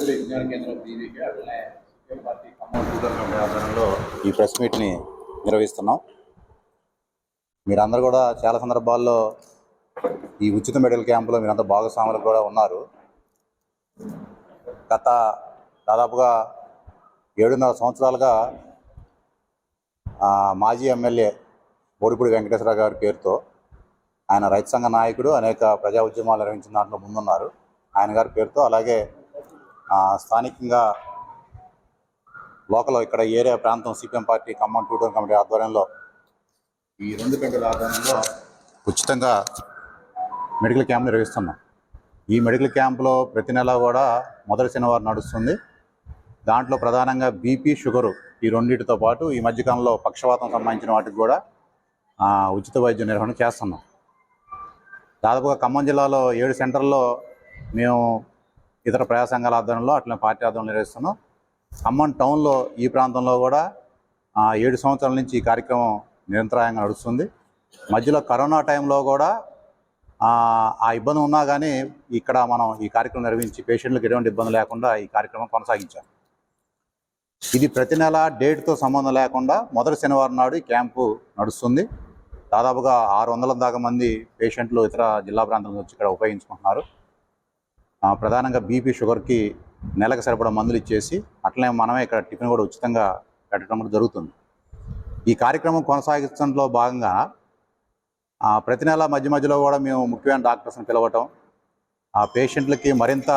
విజ్ఞాన కేంద్రం బీవీకి అట్లనే పార్టీ ఖమ్మం ఆధ్వర్యంలో ఈ ప్రెస్ మీట్ని నిర్వహిస్తున్నాం. మీరందరూ కూడా చాలా సందర్భాల్లో ఈ ఉచిత మెడికల్ క్యాంపులో మీరంతా భాగస్వాములు కూడా ఉన్నారు. గత దాదాపుగా ఏడున్నర సంవత్సరాలుగా మాజీ ఎమ్మెల్యే బోడిపూడి వెంకటేశ్వర గారి పేరుతో ఆయన రైతు సంఘ నాయకుడు అనేక ప్రజా ఉద్యమాలు నిర్వహించిన దాంట్లో ముందున్నారు. ఆయన గారి పేరుతో అలాగే స్థానికంగా లోకల్ ఇక్కడ ఏరియా ప్రాంతం CPM party Khammam two town committee ఆధ్వర్యంలో ఈ రెండు గంటల ఆధ్వర్యంలో ఉచితంగా మెడికల్ క్యాంప్ నిర్వహిస్తున్నాం. ఈ మెడికల్ క్యాంప్లో ప్రతి నెల కూడా మొదటి శనివారం నడుస్తుంది. దాంట్లో ప్రధానంగా బీపీ షుగరు ఈ రెండింటితో పాటు ఈ మధ్యకాలంలో పక్షవాతం సంబంధించిన వాటికి కూడా ఉచిత వైద్య నిర్వహణ చేస్తున్నాం. దాదాపుగా ఖమ్మం జిల్లాలో ఏడు సెంటర్లో మేము ఇతర ప్రజా సంఘాల ఆధ్వర్యంలో అట్లనే పార్టీ ఆధ్వర్యంలో నిర్వహిస్తున్నాం. ఖమ్మం టౌన్లో ఈ ప్రాంతంలో కూడా ఏడు సంవత్సరాల నుంచి ఈ కార్యక్రమం నిరంతరాయంగా నడుస్తుంది. మధ్యలో కరోనా టైంలో కూడా ఆ, ఇబ్బంది ఉన్నా కానీ ఇక్కడ మనం ఈ కార్యక్రమం నిర్వహించి పేషెంట్లకు ఎటువంటి ఇబ్బంది లేకుండా ఈ కార్యక్రమం కొనసాగించాం. ఇది ప్రతి నెల డేట్తో సంబంధం లేకుండా మొదటి శనివారం నాడు ఈ క్యాంపు నడుస్తుంది. దాదాపుగా ఆరు వందల దాకా మంది పేషెంట్లు ఇతర జిల్లా ప్రాంతాల నుంచి ఇక్కడ ఉపయోగించుకుంటున్నారు. ప్రధానంగా బీపీ షుగర్కి నెలకు సరిపడా మందులు ఇచ్చేసి అట్లనే మనమే ఇక్కడ టిఫిన్ కూడా ఉచితంగా పెట్టడం కూడా జరుగుతుంది. ఈ కార్యక్రమం కొనసాగించడంలో భాగంగా ప్రతి నెల మధ్య మధ్యలో కూడా మేము ముఖ్యమైన డాక్టర్స్ని పిలవటం ఆ పేషెంట్లకి మరింత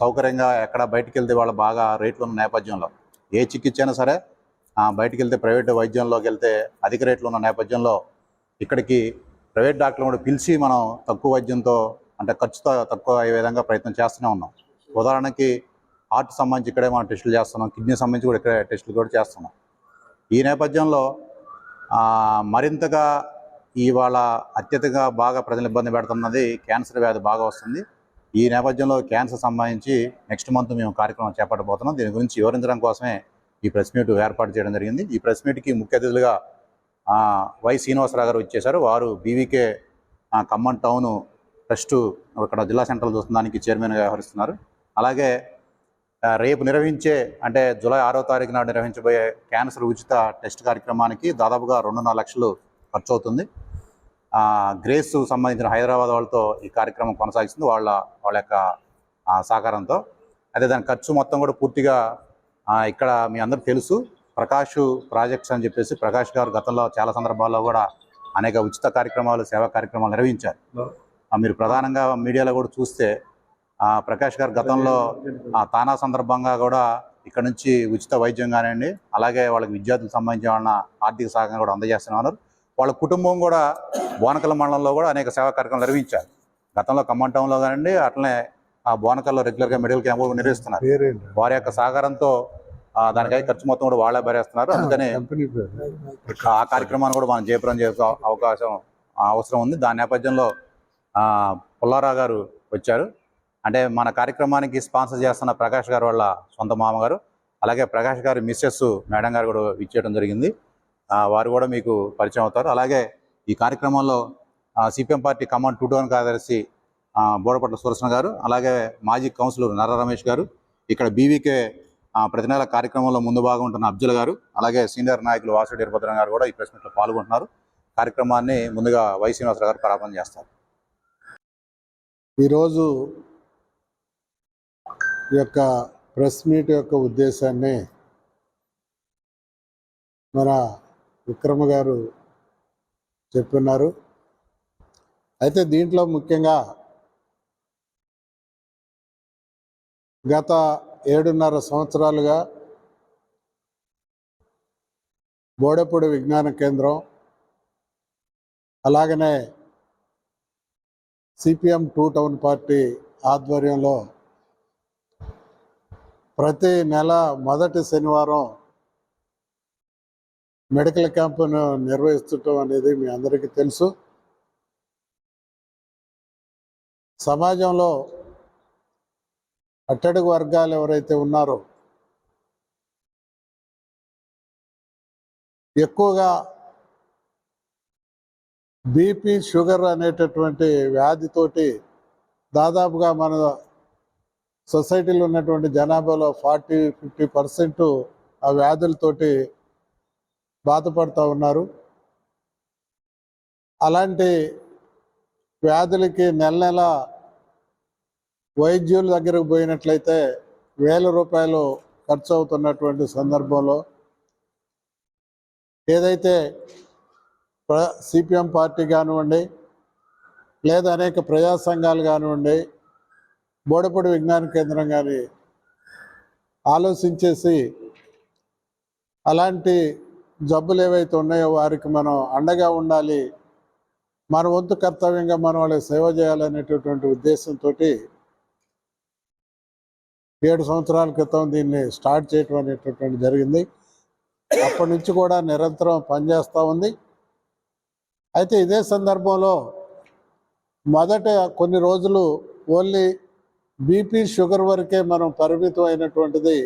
సౌకర్యంగా ఎక్కడ బయటికి వెళ్తే వాళ్ళు బాగా రేట్లు ఉన్న నేపథ్యంలో ఏ చికిత్స అయినా సరే బయటికి వెళ్తే ప్రైవేట్ వైద్యంలోకి వెళ్తే అధిక రేట్లు ఉన్న నేపథ్యంలో ఇక్కడికి ప్రైవేట్ డాక్టర్లు కూడా పిలిచి మనం తక్కువ వైద్యంతో అంటే ఖర్చుతో తక్కువ అయ్యే విధంగా ప్రయత్నం చేస్తూనే ఉన్నాం. ఉదాహరణకి హార్ట్ సంబంధించి ఇక్కడే మనం టెస్టులు చేస్తున్నాం కిడ్నీ సంబంధించి కూడా ఇక్కడే టెస్టులు కూడా చేస్తున్నాం. ఈ నేపథ్యంలో మరింతగా ఇవాళ అత్యధికంగా బాగా ప్రజలు ఇబ్బంది పెడుతున్నది క్యాన్సర్ వ్యాధి బాగా వస్తుంది. ఈ నేపథ్యంలో క్యాన్సర్ సంబంధించి నెక్స్ట్ మంత్ మేము కార్యక్రమం చేపట్టబోతున్నాం. దీని గురించి వివరించడం కోసమే ఈ ప్రెస్ మీట్ ఏర్పాటు చేయడం జరిగింది. ఈ ప్రెస్ మీట్కి ముఖ్య అతిథులుగా వై శ్రీనివాసరావు గారు వచ్చేశారు. వారు బీవీకే ఖమ్మం టౌను ట్రస్ట్ ఇక్కడ జిల్లా సెంట్రల్ చూస్తున్న చైర్మన్గా వ్యవహరిస్తున్నారు. అలాగే రేపు నిర్వహించే అంటే జూలై ఆరో తారీఖు నాడు నిర్వహించబోయే క్యాన్సర్ ఉచిత టెస్ట్ కార్యక్రమానికి దాదాపుగా రెండున్నర లక్షలు ఖర్చు అవుతుంది గ్రేస్ సంబంధించిన హైదరాబాద్ వాళ్ళతో ఈ కార్యక్రమం కొనసాగిస్తుంది వాళ్ళ వాళ్ళ యొక్క సహకారంతో. అదే దాని ఖర్చు మొత్తం కూడా పూర్తిగా ఇక్కడ మీ అందరికి తెలుసు. ప్రకాష్ ప్రాజెక్ట్స్ అని చెప్పేసి ప్రకాష్ గారు గతంలో చాలా సందర్భాల్లో కూడా అనేక ఉచిత కార్యక్రమాలు సేవా కార్యక్రమాలు నిర్వహించారు. మీరు ప్రధానంగా మీడియాలో కూడా చూస్తే ప్రకాష్ గారు గతంలో ఆ, తానా సందర్భంగా కూడా ఇక్కడ నుంచి ఉచిత వైద్యం కానివ్వండి అలాగే వాళ్ళకి విద్యార్థులకు సంబంధించిన వాళ్ళ ఆర్థిక సహాయం కూడా అందజేస్తున్నారు. వాళ్ళ కుటుంబం కూడా బోనకల్ మండలంలో కూడా అనేక సేవా కార్యక్రమాలు నిర్వహించారు. గతంలో ఖమ్మం టౌన్లో కానివ్వండి అట్లనే ఆ బోనకల్లో రెగ్యులర్గా మెడికల్ క్యాంప్ నిర్వహిస్తున్నారు. వారి యొక్క సహకారంతో దానికై ఖర్చు మొత్తం కూడా వాళ్ళే భరేస్తున్నారు. అందుకనే ఆ కార్యక్రమాన్ని కూడా మనం జయప్రదం చేసే అవకాశం అవసరం ఉంది. దాని నేపథ్యంలో పుల్లారావు గారు వచ్చారు. అంటే మన కార్యక్రమానికి స్పాన్సర్ చేస్తున్న ప్రకాష్ గారు వాళ్ళ సొంత మామగారు అలాగే ప్రకాష్ గారు మిస్సెస్ మేడం గారు కూడా ఇచ్చేయడం జరిగింది. వారు కూడా మీకు పరిచయం అవుతారు. అలాగే ఈ కార్యక్రమంలో సిపిఎం పార్టీ కమాండ్ టూ టౌన్ కార్యదర్శి బోడపట్ల సురసన గారు అలాగే మాజీ కౌన్సిలర్ నర రమేష్ గారు ఇక్కడ బీవీకే ప్రతి నెల కార్యక్రమంలో ముందు భాగం ఉంటున్న అబ్జుల్ గారు అలాగే సీనియర్ నాయకులు వాసుడి వీరభద్రం గారు కూడా ఈ ప్రెస్ మీట్లో పాల్గొంటున్నారు. కార్యక్రమాన్ని ముందుగా వై శ్రీనివాసరావు గారు ప్రారంభం చేస్తారు. ఈరోజు ఈ యొక్క ప్రెస్ మీట్ యొక్క ఉద్దేశాన్ని మన విక్రమ గారు చెప్పున్నారు అయితే దీంట్లో ముఖ్యంగా గత ఏడున్నర సంవత్సరాలుగా బోడపూడి విజ్ఞాన కేంద్రం అలాగనే సిపిఎం టూ టౌన్ పార్టీ ఆధ్వర్యంలో ప్రతి నెల మొదటి శనివారం మెడికల్ క్యాంపును నిర్వహిస్తుండటం అనేది మీ అందరికీ తెలుసు. సమాజంలో అట్టడుగు వర్గాలు ఎవరైతే ఉన్నారో ఎక్కువగా బీపీ షుగర్ అనేటటువంటి వ్యాధితోటి దాదాపుగా మన సొసైటీలో ఉన్నటువంటి జనాభాలో ఫార్టీ ఫిఫ్టీ పర్సెంట్ ఆ వ్యాధులతోటి బాధపడుతూ ఉన్నారు. అలాంటి వ్యాధులకి నెల నెల వైద్యుల దగ్గరకు పోయినట్లయితే వేల రూపాయలు ఖర్చు అవుతున్నటువంటి సందర్భంలో ఏదైతే సిపిఎం పార్టీ కానివ్వండి లేదా అనేక ప్రజా సంఘాలు కానివ్వండి బోడపూడి విజ్ఞాన కేంద్రం కానీ ఆలోచించేసి అలాంటి జబ్బులు ఏవైతే ఉన్నాయో వారికి మనం అండగా ఉండాలి మన వంతు కర్తవ్యంగా మనం వాళ్ళకి సేవ చేయాలనేటటువంటి ఉద్దేశంతో ఏడు సంవత్సరాల క్రితం దీన్ని స్టార్ట్ చేయటం అనేటటువంటి జరిగింది. అప్పటి నుంచి కూడా నిరంతరం పనిచేస్తూ ఉంది. అయితే ఇదే సందర్భంలో మొదట కొన్ని రోజులు ఓన్లీ బీపీ షుగర్ వరకే మనం పరిమితం అయినటువంటిది.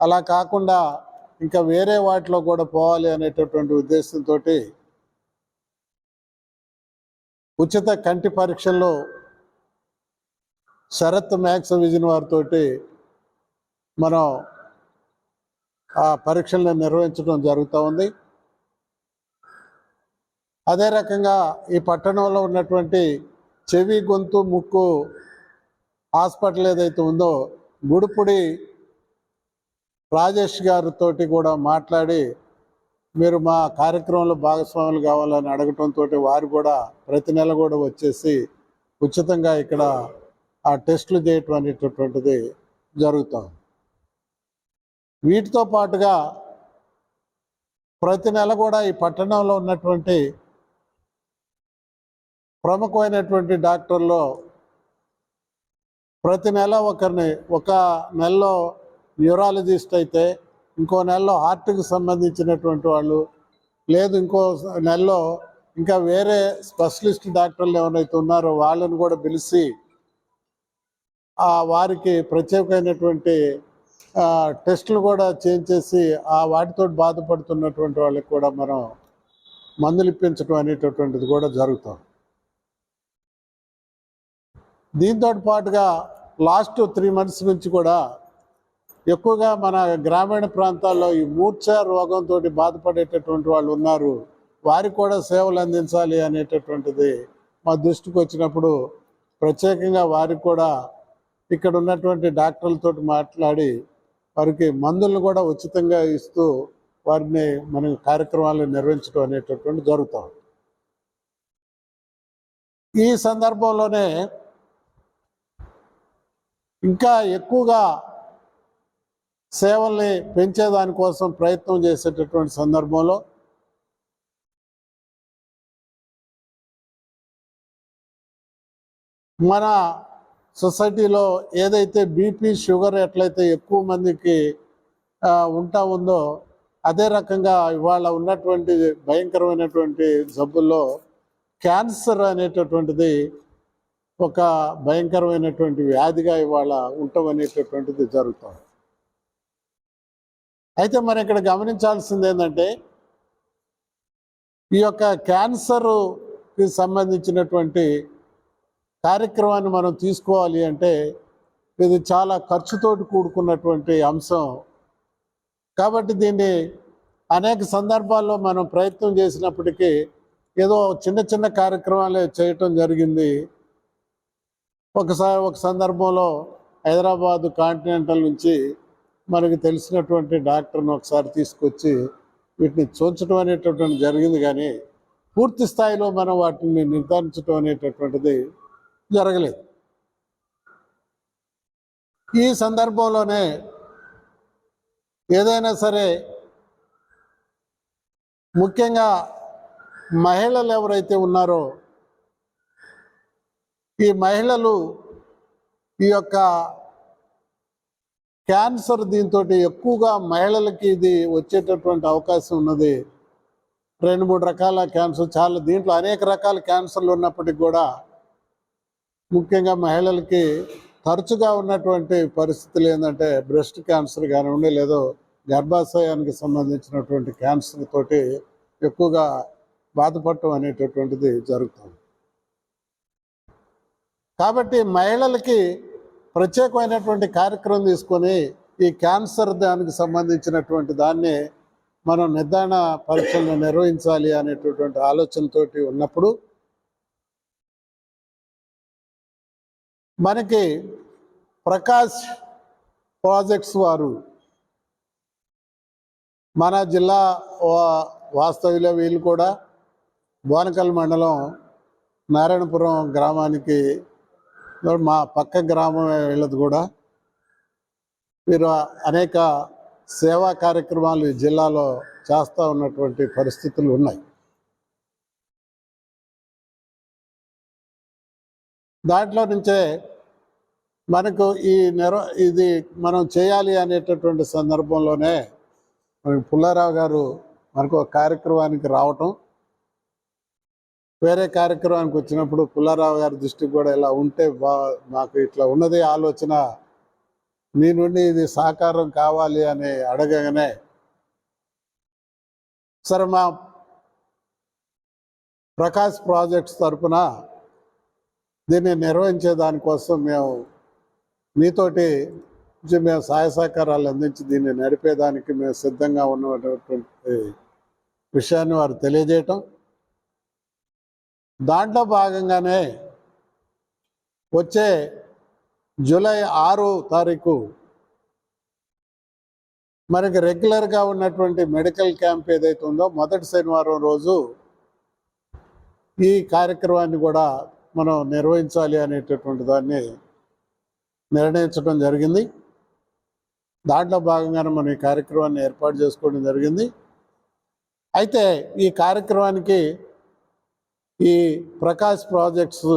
అలా కాకుండా ఇంకా వేరే వాటిలో కూడా పోవాలి అనేటటువంటి ఉద్దేశంతో ఉచిత కంటి పరీక్షల్లో శరత్ మ్యాక్స్ విజన్ వారితో మనం ఆ పరీక్షలను నిర్వహించడం జరుగుతూ ఉంది. అదే రకంగా ఈ పట్టణంలో ఉన్నటువంటి చెవి గొంతు ముక్కు హాస్పిటల్ ఏదైతే ఉందో గుడిపుడి రాజేష్ గారితోటి కూడా మాట్లాడి మీరు మా కార్యక్రమంలో భాగస్వాములు కావాలని అడగటంతో వారు కూడా ప్రతి నెల కూడా వచ్చేసి ఉచితంగా ఇక్కడ ఆ టెస్టులు చేయటం అనేటటువంటిది జరుగుతాం. వీటితో పాటుగా ప్రతి నెల కూడా ఈ పట్టణంలో ఉన్నటువంటి ప్రముఖమైనటువంటి డాక్టర్లో ప్రతి నెల ఒకరిని ఒక నెలలో న్యూరాలజిస్ట్ అయితే ఇంకో నెలలో హార్ట్కి సంబంధించినటువంటి వాళ్ళు లేదు ఇంకో నెలలో ఇంకా వేరే స్పెషలిస్ట్ డాక్టర్లు ఎవరైతే ఉన్నారో వాళ్ళని కూడా పిలిచి ఆ వారికి ప్రత్యేకమైనటువంటి టెస్టులు కూడా చేయించేసి ఆ వాటితో బాధపడుతున్నటువంటి వాళ్ళకి కూడా మనం మందులు ఇప్పించడం అనేటటువంటిది కూడా జరుగుతుంది. దీంతో పాటుగా లాస్ట్ త్రీ మంత్స్ నుంచి కూడా ఎక్కువగా మన గ్రామీణ ప్రాంతాల్లో ఈ మూర్ఛ రోగంతో బాధపడేటటువంటి వాళ్ళు ఉన్నారు. వారికి కూడా సేవలు అందించాలి అనేటటువంటిది మా దృష్టికి వచ్చినప్పుడు ప్రత్యేకంగా వారికి కూడా ఇక్కడ ఉన్నటువంటి డాక్టర్లతో మాట్లాడి వారికి మందులను కూడా ఉచితంగా ఇస్తూ వారిని మన కార్యక్రమాలు నిర్వహించడం అనేటటువంటి జరుగుతాం ఈ సందర్భంలోనే ఇంకా ఎక్కువగా సేవల్ని పెంచేదానికోసం ప్రయత్నం చేసేటటువంటి సందర్భంలో మన సొసైటీలో ఏదైతే బీపీ షుగర్ ఎట్లయితే ఎక్కువ మందికి ఉంటా ఉందో అదే రకంగా ఇవాళ ఉన్నటువంటి భయంకరమైనటువంటి జబ్బుల్లో క్యాన్సర్ అనేటటువంటిది ఒక భయంకరమైనటువంటి వ్యాధిగా ఇవాళ ఉండమనేటటువంటిది జరుగుతుంది. అయితే మనం ఇక్కడ గమనించాల్సింది ఏంటంటే ఈ యొక్క క్యాన్సర్కి సంబంధించినటువంటి కార్యక్రమాన్ని మనం తీసుకోవాలి అంటే ఇది చాలా ఖర్చుతోటి కూడుకున్నటువంటి అంశం. కాబట్టి దీన్ని అనేక సందర్భాల్లో మనం ప్రయత్నం చేసినప్పటికీ ఏదో చిన్న చిన్న కార్యక్రమాలు చేయటం జరిగింది. ఒకసారి ఒక సందర్భంలో హైదరాబాద్ కాంటినెంటల్ నుంచి మనకి తెలిసినటువంటి డాక్టర్ని ఒకసారి తీసుకొచ్చి వీటిని చూంచడం అనేటటువంటి జరిగింది కానీ పూర్తి స్థాయిలో మనం వాటిని నిర్ధారించడం అనేటటువంటిది జరగలేదు. ఈ సందర్భంలోనే ఏదైనా సరే ముఖ్యంగా మహిళలు ఎవరైతే ఉన్నారో ఈ మహిళలు ఈ యొక్క క్యాన్సర్ దీంతో ఎక్కువగా మహిళలకి ఇది వచ్చేటటువంటి అవకాశం ఉన్నది. రెండు మూడు రకాల క్యాన్సర్ చాలా దీంట్లో అనేక రకాల క్యాన్సర్లు ఉన్నప్పటికీ కూడా ముఖ్యంగా మహిళలకి తరచుగా ఉన్నటువంటి పరిస్థితులు ఏంటంటే బ్రెస్ట్ క్యాన్సర్ కానివ్వండి లేదో గర్భాశయానికి సంబంధించినటువంటి క్యాన్సర్ తోటి ఎక్కువగా బాధపడటం అనేటటువంటిది జరుగుతుంది. కాబట్టి మహిళలకి ప్రత్యేకమైనటువంటి కార్యక్రమం తీసుకొని ఈ క్యాన్సర్ దానికి సంబంధించినటువంటి దాన్ని మనం నిర్ధారణ పరీక్షలను నిర్వహించాలి అనేటటువంటి ఆలోచనతోటి ఉన్నప్పుడు మనకి ప్రకాష్ ప్రాజెక్ట్స్ వారు మన జిల్లా వా- వీళ్ళు కూడా బోనకల్ మండలం నారాయణపురం గ్రామానికి మా పక్క గ్రామం వీళ్ళది కూడా. వీరు అనేక సేవా కార్యక్రమాలు ఈ జిల్లాలో చేస్తూ ఉన్నటువంటి పరిస్థితులు ఉన్నాయి. దాంట్లో నుంచే మనకు ఈ నెర ఇది మనం చేయాలి అనేటటువంటి సందర్భంలోనే మనకి పుల్లారావు గారు మనకు ఒక కార్యక్రమానికి రావటం వేరే కార్యక్రమానికి వచ్చినప్పుడు పుల్లారావు గారి దృష్టికి కూడా ఇలా ఉంటే బా మాకు ఇట్లా ఉన్నది ఆలోచన. మీ నుండి ఇది సహకారం కావాలి అని అడగగానే సరే మా ప్రకాష్ ప్రాజెక్ట్స్ తరపున దీన్ని నిర్వహించే దానికోసం మేము మీతోటి మేము సహాయ సహకారాలు అందించి దీన్ని నడిపేదానికి మేము సిద్ధంగా ఉన్నటువంటి విషయాన్ని వారు తెలియజేయటం. దాంట్లో భాగంగానే వచ్చే జూలై ఆరు తారీఖు మనకి రెగ్యులర్గా ఉన్నటువంటి మెడికల్ క్యాంప్ ఏదైతే ఉందో మొదటి శనివారం రోజు ఈ కార్యక్రమాన్ని కూడా మనం నిర్వహించాలి అనేటటువంటి దాన్ని నిర్ణయించడం జరిగింది. దాంట్లో భాగంగానే మనం ఈ కార్యక్రమాన్ని ఏర్పాటు చేసుకోవడం జరిగింది. అయితే ఈ కార్యక్రమానికి ఈ ప్రకాష్ ప్రాజెక్ట్స్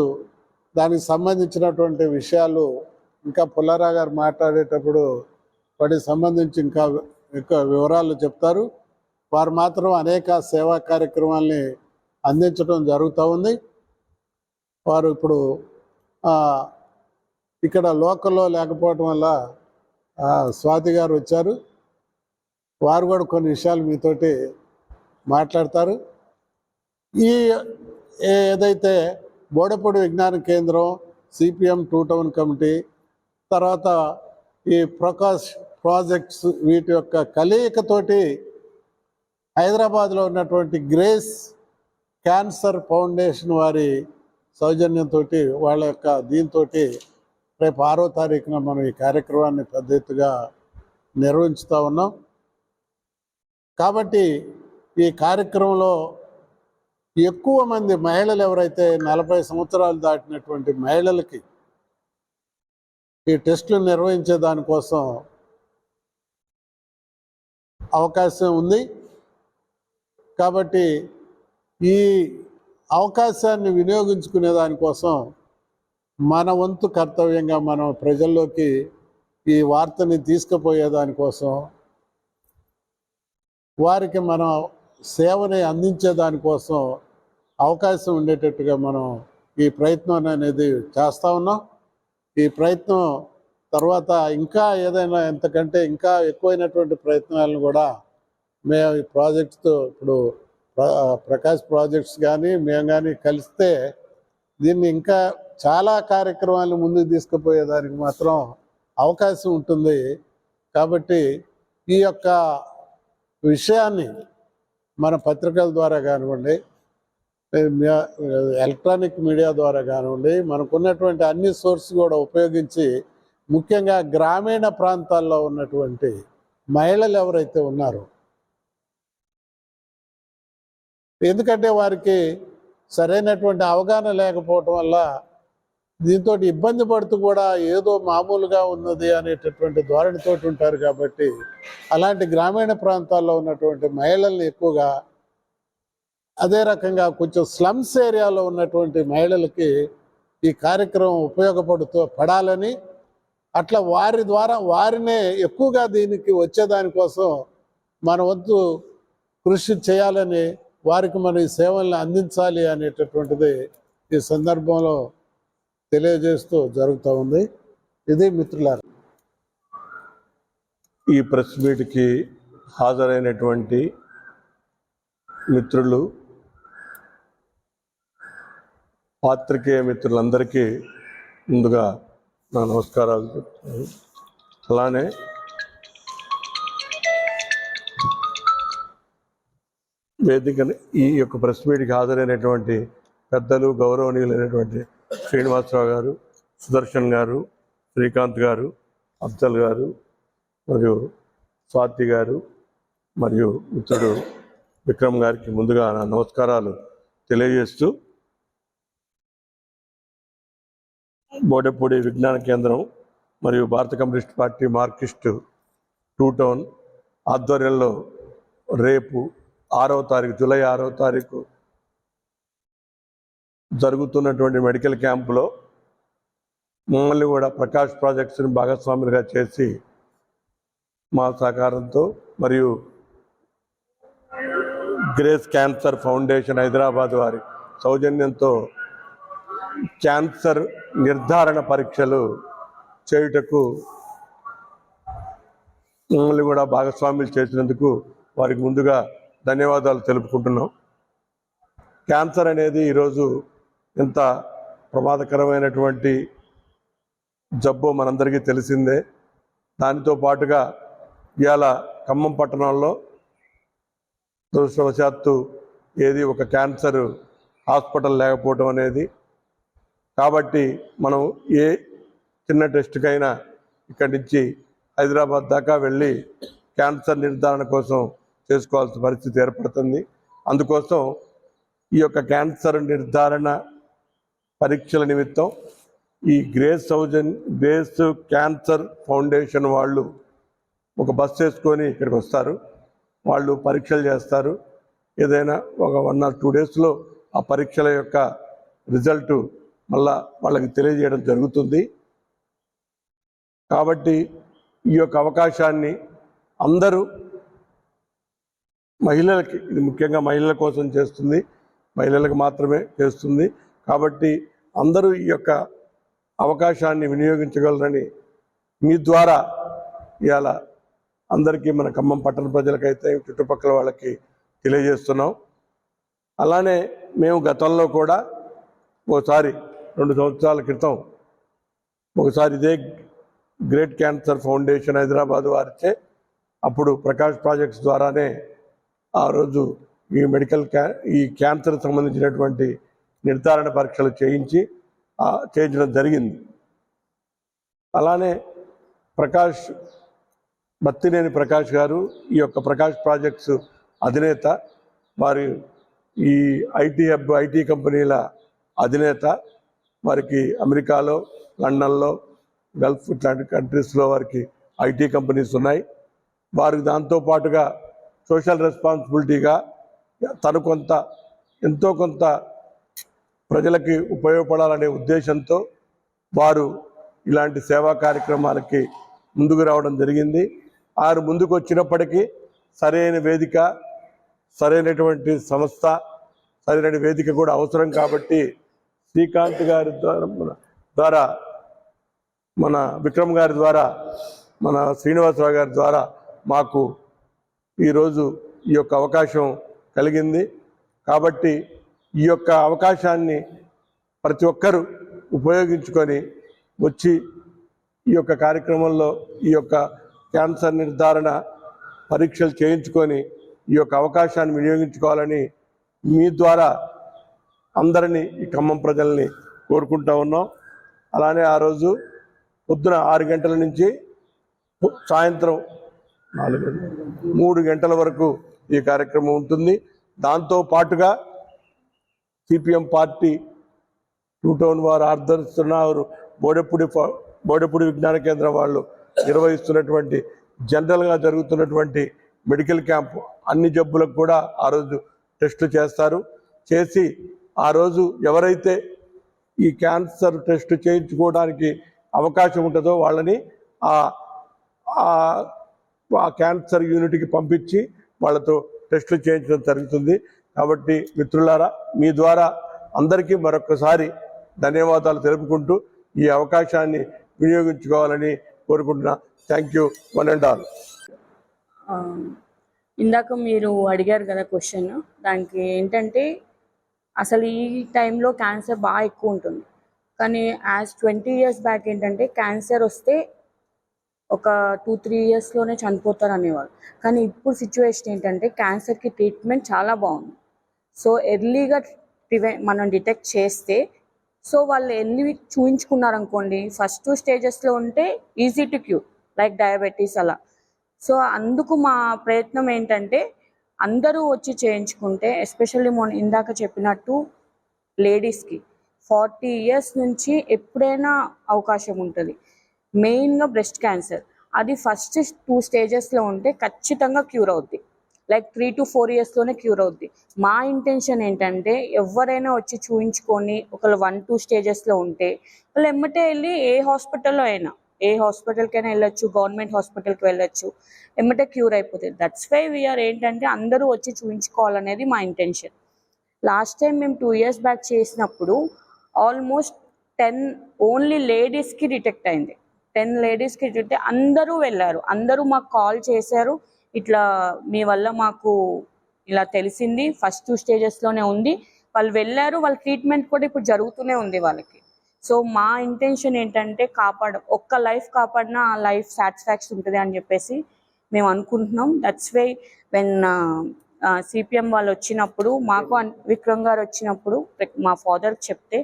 దానికి సంబంధించినటువంటి విషయాలు ఇంకా పుల్లారా గారు మాట్లాడేటప్పుడు వాటికి సంబంధించి ఇంకా ఎక్కువ వివరాలు చెప్తారు. వారు మాత్రం అనేక సేవా కార్యక్రమాల్ని అందించడం జరుగుతూ ఉంది. వారు ఇప్పుడు ఇక్కడ లోకల్లో లేకపోవటం వల్ల స్వాతి గారు వచ్చారు. వారు కూడా కొన్ని విషయాలు మీతోటి మాట్లాడతారు. ఈ ఏదైతే బోడపూడి విజ్ఞాన కేంద్రం సిపిఎం టూ టౌన్ కమిటీ తర్వాత ఈ ప్రకాష్ ప్రాజెక్ట్స్ వీటి యొక్క కలయికతోటి హైదరాబాద్లో ఉన్నటువంటి గ్రేస్ క్యాన్సర్ ఫౌండేషన్ వారి సౌజన్యంతో వాళ్ళ యొక్క దీంతో రేపు ఆరో తారీఖున మనం ఈ కార్యక్రమాన్ని పెద్ద ఎత్తుగా నిర్వహించుతూ ఉన్నాం. కాబట్టి ఈ కార్యక్రమంలో ఎక్కువ మంది మహిళలు ఎవరైతే నలభై సంవత్సరాలు దాటినటువంటి మహిళలకి ఈ టెస్టులు నిర్వహించే దానికోసం అవకాశం ఉంది. కాబట్టి ఈ అవకాశాన్ని వినియోగించుకునే దానికోసం మన వంతు కర్తవ్యంగా మనం ప్రజల్లోకి ఈ వార్తని తీసుకుపోయే దానికోసం వారికి మనం సేవని అందించే దానికోసం అవకాశం ఉండేటట్టుగా మనం ఈ ప్రయత్నం అనేది చేస్తూ ఉన్నాం. ఈ ప్రయత్నం తర్వాత ఇంకా ఏదైనా ఎంతకంటే ఇంకా ఎక్కువైనటువంటి ప్రయత్నాలను కూడా మేము ఈ ప్రాజెక్ట్స్తో ఇప్పుడు ప్ర- ప్రకాష్ ప్రాజెక్ట్స్ కానీ మేము కానీ కలిస్తే దీన్ని ఇంకా చాలా కార్యక్రమాలు ముందుకు తీసుకుపోయేదానికి మాత్రం అవకాశం ఉంటుంది. కాబట్టి ఈ యొక్క విషయాన్ని మన పత్రికల ద్వారా కానివ్వండి ఎలక్ట్రానిక్ మీడియా ద్వారా కానివ్వండి మనకున్నటువంటి అన్ని సోర్స్ కూడా ఉపయోగించి ముఖ్యంగా గ్రామీణ ప్రాంతాల్లో ఉన్నటువంటి మహిళలు ఎవరైతే ఉన్నారో ఎందుకంటే వారికి సరైనటువంటి అవగాహన లేకపోవటం వల్ల దీంతో ఇబ్బంది పడుతూ కూడా ఏదో మామూలుగా ఉన్నది అనేటటువంటి ధోరణితో ఉంటారు కాబట్టి అలాంటి గ్రామీణ ప్రాంతాల్లో ఉన్నటువంటి మహిళల్ని ఎక్కువగా అదే రకంగా కొంచెం స్లమ్స్ ఏరియాలో ఉన్నటువంటి మహిళలకి ఈ కార్యక్రమం ఉపయోగపడుతూ పడాలని అట్లా వారి ద్వారా వారినే ఎక్కువగా దీనికి వచ్చేదానికోసం మన వంతు కృషి చేయాలని వారికి మనం ఈ సేవల్ని అందించాలి అనేటటువంటిది ఈ సందర్భంలో తెలియజేస్తూ జరుగుతూ ఉంది ఇది మిత్రులారా ఈ ప్రెస్ మీట్కి హాజరైనటువంటి మిత్రులు పాత్రికేయ మిత్రులందరికీ ముందుగా నా నమస్కారాలు చెప్తున్నాను. అలానే వేదికని ఈ యొక్క ప్రెస్ మీట్కి హాజరైనటువంటి పెద్దలు గౌరవనీయులైనటువంటి శ్రీనివాసరావు గారు సుదర్శన్ గారు శ్రీకాంత్ గారు అఫ్జల్ గారు మరియు స్వాతి గారు మరియు మిత్రుడు విక్రమ్ గారికి ముందుగా నా నమస్కారాలు తెలియజేస్తూ బోడెపూడి విజ్ఞాన కేంద్రం మరియు భారత communist party Marxist two town ఆధ్వర్యంలో రేపు ఆరవ తారీఖు జూలై ఆరో తారీఖు జరుగుతున్నటువంటి మెడికల్ క్యాంపులో మమ్మల్ని కూడా ప్రకాష్ ప్రాజెక్ట్స్ని భాగస్వాములుగా చేసి మా సహకారంతో మరియు గ్రేస్ క్యాన్సర్ ఫౌండేషన్ హైదరాబాద్ వారి సౌజన్యంతో క్యాన్సర్ నిర్ధారణ పరీక్షలు చేయుటకు మమ్మల్ని కూడా భాగస్వాములు చేసినందుకు వారికి ముందుగా ధన్యవాదాలు తెలుపుకుంటున్నాం. క్యాన్సర్ అనేది ఈరోజు ఇంత ప్రమాదకరమైనటువంటి జబ్బు మనందరికీ తెలిసిందే. దానితో పాటుగా ఇవాళ ఖమ్మం పట్టణంలో దురదృష్టవశాత్తు ఏది ఒక క్యాన్సర్ హాస్పిటల్ లేకపోవడం అనేది. కాబట్టి మనం ఏ చిన్న టెస్ట్కైనా ఇక్కడి నుంచి హైదరాబాద్ దాకా వెళ్ళి క్యాన్సర్ నిర్ధారణ కోసం చేసుకోవాల్సిన పరిస్థితి ఏర్పడుతుంది. అందుకోసం ఈ యొక్క క్యాన్సర్ నిర్ధారణ పరీక్షల నిమిత్తం ఈ గ్రేస్ సౌజన్ గ్రేస్ క్యాన్సర్ ఫౌండేషన్ వాళ్ళు ఒక బస్ వేసుకొని ఇక్కడికి వస్తారు. వాళ్ళు పరీక్షలు చేస్తారు. ఏదైనా ఒక వన్ ఆర్ టూ డేస్లో ఆ పరీక్షల యొక్క రిజల్ట్ మళ్ళా వాళ్ళకి తెలియజేయడం జరుగుతుంది. కాబట్టి ఈ యొక్క అవకాశాన్ని అందరూ మహిళలకి ఇది ముఖ్యంగా మహిళల కోసం చేస్తుంది. మహిళలకు మాత్రమే చేస్తుంది. కాబట్టి అందరూ ఈ యొక్క అవకాశాన్ని వినియోగించగలరని మీ ద్వారా ఇవాళ అందరికీ మన ఖమ్మం పట్టణ ప్రజలకైతే చుట్టుపక్కల వాళ్ళకి తెలియజేస్తున్నాం. అలానే మేము గతంలో కూడా ఒకసారి రెండు సంవత్సరాల క్రితం ఒకసారి ఇదే గ్రేట్ క్యాన్సర్ ఫౌండేషన్ హైదరాబాద్ వారిచే అప్పుడు ప్రకాష్ ప్రాజెక్ట్స్ ద్వారానే ఆ రోజు ఈ మెడికల్ క్యా ఈ క్యాన్సర్ సంబంధించినటువంటి నిర్ధారణ పరీక్షలు చేయించి చేయించడం జరిగింది. అలానే ప్రకాష్ బత్తినేని ప్రకాష్ గారు ఈ యొక్క ప్రకాష్ ప్రాజెక్ట్స్ అధినేత వారి ఈ ఐటీ హబ్ ఐటీ కంపెనీల అధినేత వారికి అమెరికాలో లండన్లో గల్ఫ్ ఇట్లాంటి కంట్రీస్లో వారికి ఐటీ కంపెనీస్ ఉన్నాయి. వారికి దాంతో పాటుగా సోషల్ రెస్పాన్సిబిలిటీగా తను కొంత ఎంతో కొంత ప్రజలకి ఉపయోగపడాలనే ఉద్దేశంతో వారు ఇలాంటి సేవా కార్యక్రమాలకి ముందుకు రావడం జరిగింది. వారు ముందుకు వచ్చినప్పటికీ సరైన వేదిక సరైనటువంటి సంస్థ సరైన వేదిక కూడా అవసరం కాబట్టి శ్రీకాంత్ గారి ద్వారా ద్వారా మన విక్రమ్ గారి ద్వారా మన శ్రీనివాసరావు గారి ద్వారా మాకు ఈరోజు ఈ యొక్క అవకాశం కలిగింది. కాబట్టి ఈ యొక్క అవకాశాన్ని ప్రతి ఒక్కరూ ఉపయోగించుకొని వచ్చి ఈ యొక్క కార్యక్రమంలో ఈ యొక్క క్యాన్సర్ నిర్ధారణ పరీక్షలు చేయించుకొని ఈ యొక్క అవకాశాన్ని వినియోగించుకోవాలని మీ ద్వారా అందరినీ ఈ ఖమ్మం ప్రజల్ని కోరుకుంటా ఉన్నాం. అలానే ఆ రోజు పొద్దున ఆరు గంటల నుంచి సాయంత్రం నాలుగు మూడు గంటల వరకు ఈ కార్యక్రమం ఉంటుంది. దాంతో పాటుగా సిపిఎం పార్టీ టూ టౌన్ వారు ఆర్దరిస్తున్నారు బోడెపూడి ఫ- బోడెపూడి విజ్ఞాన కేంద్రం వాళ్ళు నిర్వహిస్తున్నటువంటి జనరల్గా జరుగుతున్నటువంటి మెడికల్ క్యాంప్ అన్ని జబ్బులకు కూడా ఆ రోజు టెస్టులు చేస్తారు. చేసి ఆ రోజు ఎవరైతే ఈ క్యాన్సర్ టెస్ట్ చేయించుకోవడానికి అవకాశం ఉంటుందో వాళ్ళని ఆ ఆ క్యాన్సర్ యూనిట్కి పంపించి వాళ్ళతో టెస్టులు చేయించడం జరుగుతుంది. కాబట్టి మిత్రులారా మీ ద్వారా అందరికీ మరొకసారి ధన్యవాదాలు తెలుపుకుంటూ ఈ అవకాశాన్ని వినియోగించుకోవాలని కోరుకుంటున్నా. Thank you one and all ఇందాక మీరు అడిగారు కదా క్వశ్చన్ దానికి ఏంటంటే అసలు ఈ టైంలో క్యాన్సర్ బాగా ఎక్కువ ఉంటుంది. కానీ యాజ్ ట్వంటీ ఇయర్స్ బ్యాక్ ఏంటంటే క్యాన్సర్ వస్తే ఒక టూ త్రీ ఇయర్స్లోనే చనిపోతారు అనేవాళ్ళు. కానీ ఇప్పుడు సిచ్యువేషన్ ఏంటంటే క్యాన్సర్కి ట్రీట్మెంట్ చాలా బాగుంది. సో ఎర్లీగా ప్రివెంట్ మనం డిటెక్ట్ చేస్తే సో వాళ్ళు వెళ్ళి చూయించుకున్నారనుకోండి అనుకోండి ఫస్ట్ స్టేజెస్లో ఉంటే easy to cure like diabetes అలా. సో అందుకు మా ప్రయత్నం ఏంటంటే అందరూ వచ్చి చేయించుకుంటే ఎస్పెషల్లీ మొన్న ఇందాక చెప్పినట్టు లేడీస్కి ఫార్టీ ఇయర్స్ నుంచి ఎప్పుడైనా అవకాశం ఉంటుంది. మెయిన్గా బ్రెస్ట్ క్యాన్సర్. అది ఫస్ట్ టూ స్టేజెస్లో ఉంటే ఖచ్చితంగా క్యూర్ అవుద్ది. లైక్ త్రీ టు ఫోర్ ఇయర్స్లోనే క్యూర్ అవుద్ది. మా ఇంటెన్షన్ ఏంటంటే ఎవరైనా వచ్చి చూయించుకొని ఒకళ్ళు వన్ టూ స్టేజెస్లో ఉంటే వాళ్ళు ఎమ్మటే వెళ్ళి ఏ హాస్పిటల్లో అయినా ఏ హాస్పిటల్కైనా వెళ్ళొచ్చు గవర్నమెంట్ హాస్పిటల్కి వెళ్ళొచ్చు ఎమ్మటే క్యూర్ అయిపోతుంది దట్స్ వై వీఆర్ ఏంటంటే అందరూ వచ్చి చూయించుకోవాలనేది మా ఇంటెన్షన్ లాస్ట్ టైం మేము టూ ఇయర్స్ బ్యాక్ చేసినప్పుడు ఆల్మోస్ట్ టెన్ ఓన్లీ లేడీస్కి డిటెక్ట్ అయింది. టెన్ లేడీస్కి డిటెక్ట్ అందరూ వెళ్ళారు. అందరూ మాకు కాల్ చేశారు. ఇట్లా మీ వల్ల మాకు ఇలా తెలిసింది. ఫస్ట్ టూ స్టేజెస్లోనే ఉంది. వాళ్ళు వెళ్ళారు వాళ్ళ ట్రీట్మెంట్ కూడా ఇప్పుడు జరుగుతూనే ఉంది వాళ్ళకి. సో మా ఇంటెన్షన్ ఏంటంటే కాపాడ ఒక్క లైఫ్ కాపాడినా ఆ లైఫ్ సాటిస్ఫాక్షన్ ఉంటుంది అని చెప్పేసి మేము అనుకుంటున్నాం. దట్స్ వై వెన్ సిపిఎం వాళ్ళు వచ్చినప్పుడు మాకు విక్రమ్ గారు వచ్చినప్పుడు మా ఫాదర్ చెప్తే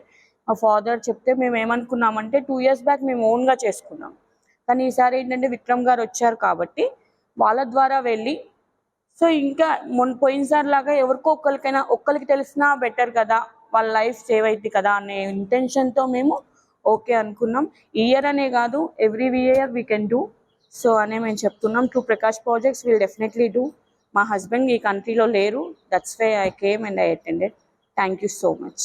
మా ఫాదర్ చెప్తే మేము ఏమనుకున్నామంటే టూ ఇయర్స్ బ్యాక్ మేము ఓన్గా చేసుకున్నాం. కానీ ఈసారి ఏంటంటే విక్రమ్ గారు వచ్చారు కాబట్టి వాళ్ళ ద్వారా వెళ్ళి. సో ఇంకా మొన్న పోయినసారి లాగా ఎవరికో ఒక్కరికైనా ఒక్కరికి తెలిసినా బెటర్ కదా వాళ్ళ లైఫ్ సేవ్ అయింది కదా అనే ఇంటెన్షన్తో మేము ఓకే అనుకున్నాం. ఇయర్ అనే కాదు every year we can do. So అనే మేము చెప్తున్నాం. To Prakash projects will definitely do. మా హస్బెండ్ ఈ కంట్రీలో లేరు. That's why I came and I attended. Thank you so much.